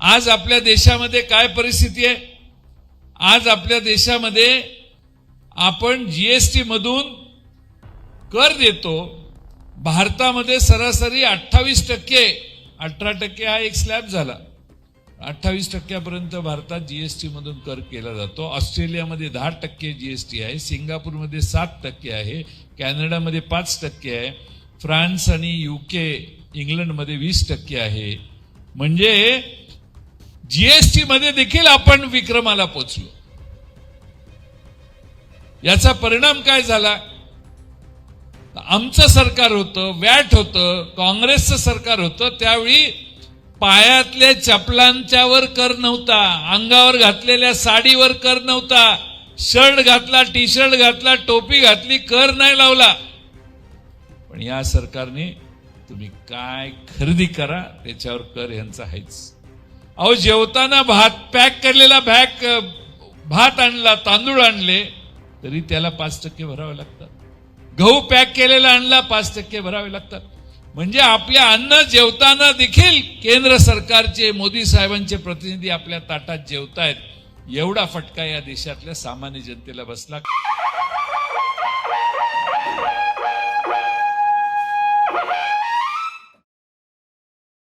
आज आपल्या देशामध्ये काय परिस्थिती आहे? आज आपल्या देशामध्ये आपण जीएसटी मधून कर देतो. भारतामध्ये सरासरी अठ्ठावीस टक्के अठरा टक्के हा एक स्लॅब झाला. अठ्ठावीस टक्क्यापर्यंत भारतात जीएसटी मधून कर केला जातो. ऑस्ट्रेलियामध्ये दहा टक्के जीएसटी आहे. सिंगापूरमध्ये सात टक्के आहे. कॅनडामध्ये पाच टक्के आहे. फ्रान्स आणि युके इंग्लंडमध्ये वीस टक्के आहे. म्हणजे जीएसटी मध्ये देखील आपण विक्रमाला पोचलो. याचा परिणाम काय झाला? आमचं सरकार होतं वॅट होतं काँग्रेसचं सरकार होतं त्यावेळी पायातल्या चपलांच्यावर कर नव्हता अंगावर घातलेल्या साडीवर कर नव्हता शर्ट घातला टी शर्ट घातला टोपी घातली कर नाही लावला. पण या सरकारने तुम्ही काय खरेदी करा त्याच्यावर कर यांचा आहेच. अहो जेवताना भात पॅक केलेला बॅग भात आणला तांदूळ आणले तरी त्याला पाच टक्के भरावे लागतात. गहू पॅक केलेला आणला पाच टक्के भरावे लागतात. म्हणजे आपल्या अन्न जेवताना देखील केंद्र सरकारचे मोदी साहेबांचे प्रतिनिधी आपल्या ताटात जेवतायत एवढा फटका या देशातल्या सामान्य जनतेला बसला.